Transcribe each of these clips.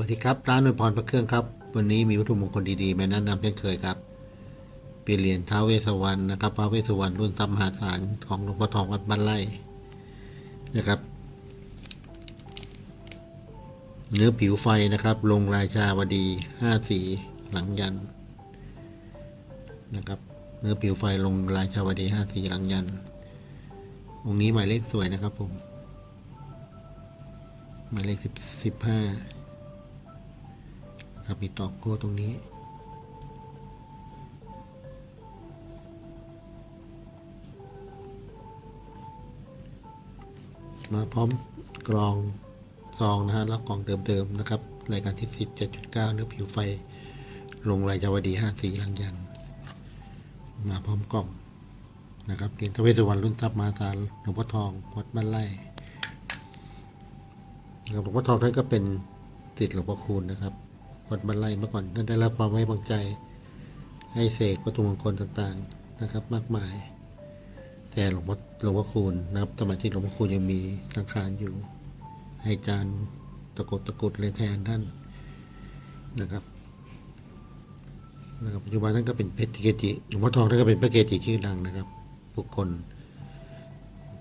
สวัสดีครับ ร้านอวยพรพระเครื่องครับ วันนี้มีวัตถุมงคลดีๆมาแนะนำเช่นเคยครับเป็นเหรียญท้าเวสวรรณนะครับท้าเวสวรรณรุ่นทรัพย์มหาศาลของหลวงพ่อทองวัดบ้านไร่นะครับเนื้อผิวไฟนะครับ ลงราชาวดีห้าสีหลังยันนะครับเนื้อผิวไฟลงราชาวดีห้าสีหลังยันองค์นี้หมายเลขสวยนะครับผมหมายเลขสิบสิบห้า ครับมีตอกโก้ตรงนี้ มาพร้อมกรองซองนะฮะแล้วกล่องเดิมๆนะครับ รายการที่สิบเจ็ดจุดเก้าเนื้อผิวไฟ ลงรายจาวดีห้าสีลังยัน มาพร้อมกล่องนะครับเรียญทวเวสุวรรณรุ่นทรัพย์มาศาลหลวงพ่อทองวัดบ้านไร่นหลวงพ่อทองท่านก็เป็นติดหลวงพ่อคูณนะครับ วัดบรรลัยมื่อก่อนท่านได้รับความไว้วางใจ ให้เสกวัตถุมงคลต่างๆนะครับ มากมาย แต่หลวงพ่อหลวงพ่อคูณนะครับสมัยที่หลวงพ่อคูณยังมีสังขารอยู่ ให้จานตะกุดตะกุดเลยแทนท่านนะครับนะครับปัจจุบันท่านก็เป็นเพชรเกจิหลวงพ่อทองท่านก็เป็นพระเกจิชื่อดังนะครับบุคคล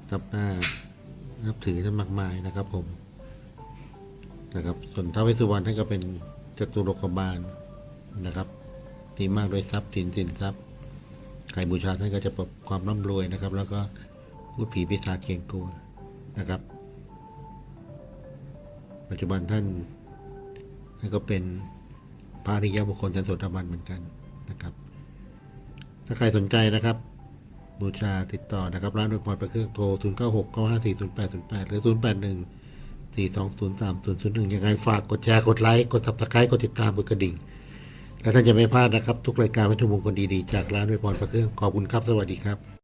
จับหน้านับถือท่านมากมายนะครับผมนะครับส่วนท้าวเวสสุวรรณท่านก็เป็น จตุโลกบาลนะครับมีมากด้วยทรัพย์สินสินทรัพย์ใครบูชาท่านก็จะประสบความร่ำรวยนะครับ แล้วก็พูดผีปีศาจเกรงกลัวนะครับ ปัจจุบันท่านท่านก็เป็นพระอริยบุคคลชั้นโสดบันเหมือนกันนะครับ ถ้าใครสนใจนะครับ บูชาติดต่อนะครับ ร้านโดยพรประเครื่องโทร 0 9 6 9 5 4 0 8 0 8 หรือ 0 8 1 สี่สองศูนย์สามศูนย์ศูนย์หนึ่งยังไงฝากกดแชร์ กดไลค์ กดทับสไครต์กดติดตามกดกระดิ่ง และท่านจะไม่พลาดนะครับ ทุกรายการวัตถุมงคลดีๆ จากร้านไวพรพระเครื่องขอบคุณครับ สวัสดีครับ